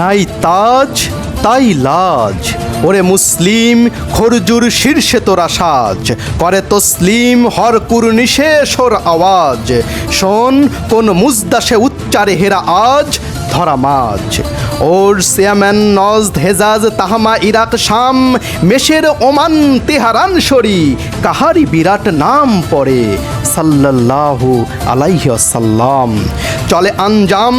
নাই তাজ, তাই লাজ। ওরে মুসলিম, খরজুর শীর্ষে তোরা সাজ। করে তসলিম, হরকুর নিশেষর আওয়াজ। শোন, কোন মুজদাসে উচ্চারে হেরা আজ, ধরা মাছ ওর সিয়াম্যান নজদ হেজাজ, তাহামা, ইরাক, শাম, মেশের ওমান, তেহারান সরি কাহারি বিরাট নাম পড়ে। সাল্লাল্লাহু আলাইহি সাল্লাম চলে আঞ্জাম,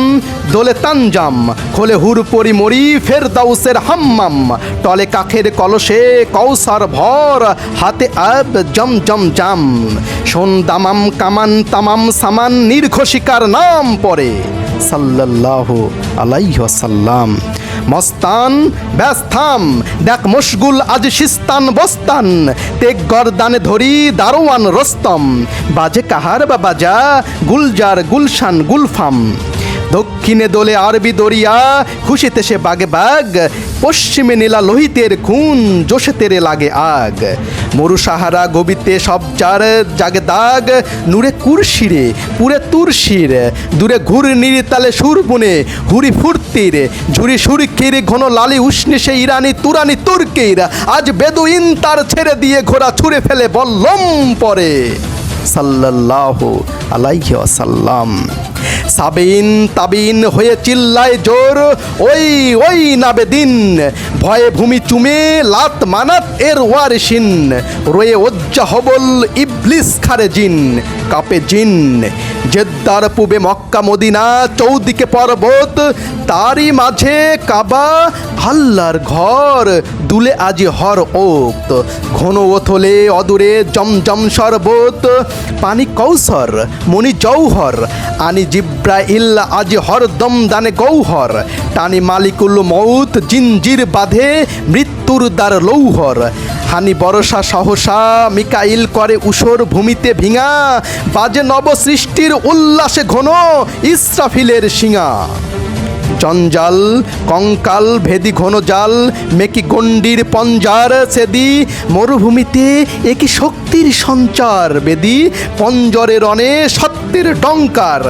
দোলে তানজাম খোলে হুর পরি মরি ফের দাউসের হাম্মাম। টলে কাখের কলসে কৌসার ভর, হাতে আব জম জম জাম। শোন দামাম, কামান, তামাম, সামান, নির্ঘোষিকার নাম পরে সাল্লাল্লাহু আলাইহ সাল্লাম মস্তান, ব্যস্থাম, দেখ মশগুল আজ শিস্তান বস্তান তেক গরদানে ধরি দারোয়ান রস্তম, বাজে কাহার বা বাজা, গুলজার গুলশান গুলফাম। দক্ষিণে দোলে আরবি দরিয়া, খুশিতে সে বাগে বাগ, পশ্চিমে নীলা লোহিতের খুন জোশে তেরে লাগে আগ। মরু সাহারা গবিতে সব যার জাগে দাগ, নূরে কুরশিরে, পুরে তুরশির, দূরে ঘুর নিরিতালে সুর বুনে হুরি ফুর্তির, ঝুরি সুরকির ঘন লালি উষ্ণে সে ইরানি তুরানি তুর্কির, আজ বেদুইন তার ছেড়ে দিয়ে ঘোড়া ছুঁড়ে ফেলে বল্লম পরে। সাল্লাল্লাহু আলাইহি ওয়াসাল্লাম। সাবিন তাবিন হয়ে চিল্লায় জোর, ওই ওই নাবেদিন, ভয়ে ভূমি চুমে লাত মানাত এর ওয়ারিসিন। রয়ে ওজ্জা হবল ইবলিস খারে জিন, কাপে জিন। জেদ্দার পূবে মক্কা মদিনা চৌদিকে পর্বত, তারই মাঝে কাবা আল্লাহর ঘর, দুলে আজি হর ওক্ত ঘন ওথলে অদূরে জমজম শরবত। পানি কৌসর, মণি জৌহর। আনি জিব্রাইল আজি হরদম দানে গৌহর। টানি মালিকুল মৌত জিনজির বাঁধে মৃত্যুর দ্বার লৌহর। হানি বরসা সহসা মিকাইল করে উসর ভূমিতে ভিঙা। বাজে নব সৃষ্টির উল্লাসে ঘন ইসরাফিলের শিঙা। জঞ্জাল কঙ্কাল, ভেদি ঘন জাল মেকি গণ্ডির পঞ্জার সেদি, মরুভূমিতে একই শক্তির সঞ্চার বেদি, পঞ্জরে রণে সত্যের টঙ্কার,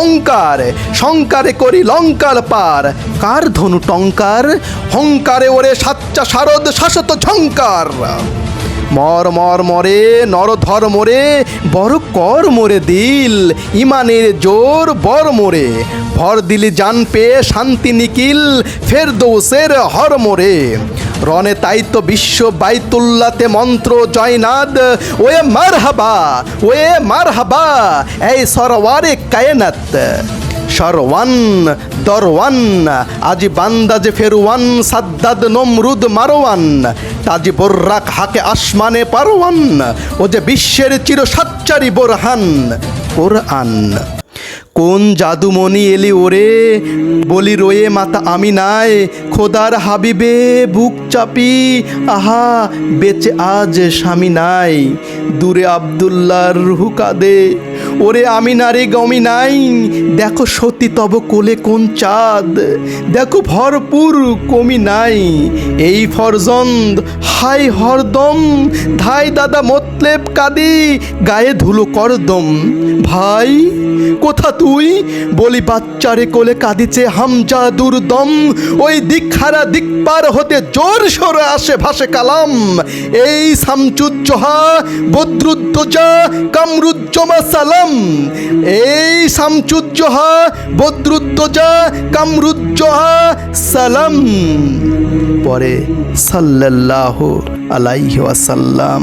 অঙ্কার, শঙ্কারে করি লঙ্কার পার, কার ধনু টঙ্কার? হংকারে ওরে সাচ্চা শারদ শাসত ঝঙ্কার। মর মর মরে নরধর মোরে, বড় কর মরে দিল, ইমানের জোর বর মোরে। ভর দিলি জান পেয়ে শান্তি নিকিল ফের দোষের হর মোরে। রনে তাই তো বিশ্ব বাইতুল্লাতে মন্ত্র জয়নাদ, ওয়ে মার হাবা ওয়ে মার হাবা এই সরওয়ারে কায়নাত। সরওয়ান, দরওয়ান, আজি বান্দাজে ফেরওয়ান, সাদ্দাদ, নমরুদ, মারওয়ান তাজি বর্রাক হাকে আসমানে পারওয়ান ও যে বিশ্বের চির সাচ্চারি বোরহান, কোরআন। কোন জাদুমণি এলি ওরে? বলি রয়ে মাতা আমি নাই, খোদার হাবিবে বুক চাপি। আহা, বেঁচে আজ স্বামী নাই, দূরে আবদুল্লার রুহু কাঁদে। ওরে আমি নারে গমি নাই। দেখো সতী তব কোলে কোন চাঁদ। দেখো ভরপুর কমি নাই। এই ফরজন্দ, হাই হরদম, ধাই দাদা মতলেব কাদি, গায়ে ধুলো করদম। ভাই, কোথা তুই? বলি বাচ্চারে কোলে কাঁদিছে হামজা দুর্দম ওই দিকহারা দিকপার হতে জোর সরে আসে ভাসে কালাম। এই সামচুজ্জোহা বদ্রুদ্দোজা, কামরুজ্জমা সালাম। এই সামচুজ্জোহা বদ্রুদ্দোজা কামরুজ্জোহা সালাম। পরে সাল্লাহ আলাইহি ওয়াসাল্লাম।